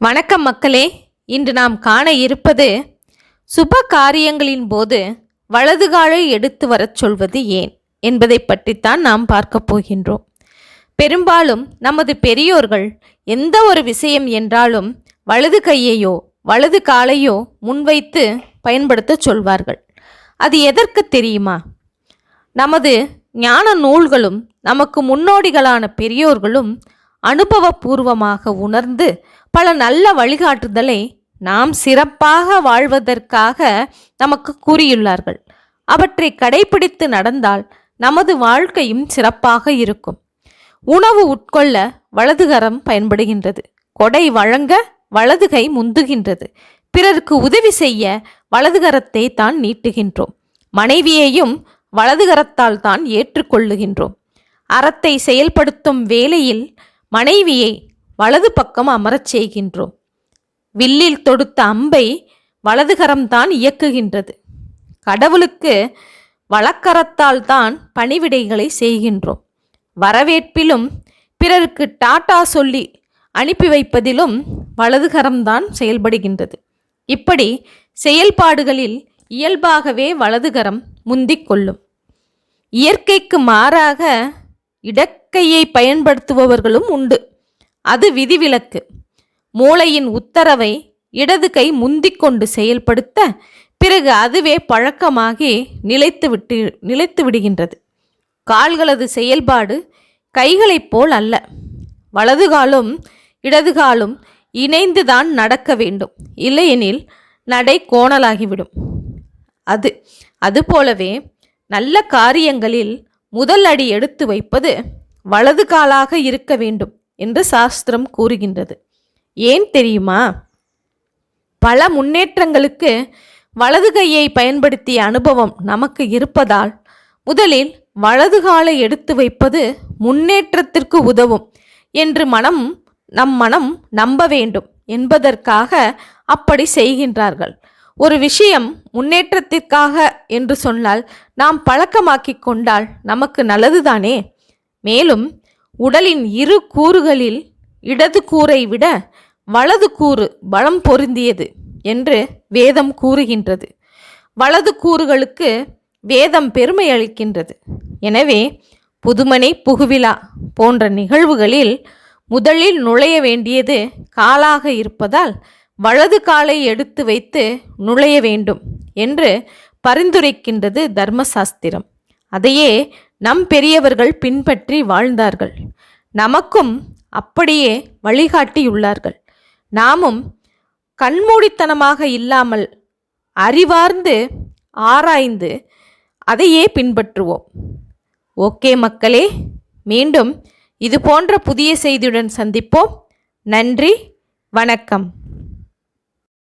வணக்கம் மக்களே. இன்று நாம் காண இருப்பது சுப காரியங்களின் போது வலது காலை எடுத்து வரச் சொல்வது ஏன் என்பதை பற்றித்தான் நாம் பார்க்க போகின்றோம். பெரும்பாலும் நமது பெரியோர்கள் எந்த ஒரு விஷயம் என்றாலும் வலது கையையோ வலது காலையோ முன்வைத்து பயன்படுத்தச் சொல்வார்கள். அது எதற்கு தெரியுமா? நமது ஞான நூல்களும் நமக்கு முன்னோடிகளான பெரியோர்களும் அனுபவபூர்வமாக உணர்ந்து பல நல்ல வழிகாட்டுதலை நாம் சிறப்பாக வாழ்வதற்காக நமக்கு கூறியுள்ளார்கள். அவற்றை கடைபிடித்து நடந்தால் நமது வாழ்க்கையும் சிறப்பாக இருக்கும். உணவு உட்கொள்ள வலதுகரம் பயன்படுகின்றது. கொடை வழங்க வலதுகை முந்துகின்றது. பிறருக்கு உதவி செய்ய வலதுகரத்தை தான் நீட்டுகின்றோம். மனைவியையும் வலதுகரத்தால் தான் ஏற்றுக்கொள்ளுகின்றோம். அறத்தை செயல்படுத்தும் வேளையில் மனைவியை வலது பக்கம் அமரச் செய்கின்றோம். வில்லில் தொடுத்த அம்பை வலதுகரம்தான் இயக்குகின்றது. கடவுளுக்கு வழக்கரத்தால் தான் பணிவிடைகளை செய்கின்றோம். வரவேற்பிலும் பிறருக்கு டாட்டா சொல்லி அனுப்பி வைப்பதிலும் வலதுகரம்தான் செயல்படுகின்றது. இப்படி செயல்பாடுகளில் இயல்பாகவே வலதுகரம் முந்திக் கொள்ளும். இயற்கைக்கு மாறாக இடக்கையை பயன்படுத்துபவர்களும் உண்டு. அது விதிவிலக்கு. மூளையின் உத்தரவை இடது கை முந்திக் கொண்டு செயல்படுத்த பிறகு அதுவே பழக்கமாகி நிலைத்து விட்டு நிலைத்து விடுகின்றது. கால்களது செயல்பாடு கைகளைப் போல் அல்ல. வலது காலும் இடது காலும் இணைந்துதான் நடக்க வேண்டும். இல்லையெனில் நடை கோணலாகிவிடும். அது அதுபோலவே நல்ல காரியங்களில் முதல் அடி எடுத்து வைப்பது வலது காலாக இருக்க வேண்டும். என்று சாஸ்திரம் கூறுகின்றது. ஏன் தெரியுமா? பல முன்னேற்றங்களுக்கு வலது கையை பயன்படுத்திய அனுபவம் நமக்கு இருப்பதால் முதலில் வலது காலை எடுத்து வைப்பது முன்னேற்றத்திற்கு உதவும் என்று மனம் நம் மனம் நம்ப வேண்டும் என்பதற்காக அப்படி செய்கின்றார்கள். ஒரு விஷயம் முன்னேற்றத்திற்காக என்று சொன்னால் நாம் பழக்கமாக்கிக் கொண்டால் நமக்கு நல்லதுதானே? மேலும் உடலின் இரு கூறுகளில் இடது கூரை விட வலது கூறு பலம் பொருந்தியது என்று வேதம் கூறுகின்றது. வலது கூறுகளுக்கு வேதம் பெருமை அளிக்கின்றது. எனவே புதுமனை புகுவிழா போன்ற நிகழ்வுகளில் முதலில் நுழைய வேண்டியது காலாக இருப்பதால் வலது காலை எடுத்து வைத்து நுழைய வேண்டும் என்று பரிந்துரைக்கின்றது தர்மசாஸ்திரம். அதையே நம் பெரியவர்கள் பின்பற்றி வாழ்ந்தார்கள். நமக்கும் அப்படியே வழிகாட்டியுள்ளார்கள். நாமும் கண்மூடித்தனமாக இல்லாமல் அறிவார்ந்து ஆராய்ந்து அதையே பின்பற்றுவோம். ஓகே மக்களே மீண்டும் இது போன்ற புதிய செய்தியுடன் சந்திப்போம். நன்றி வணக்கம்.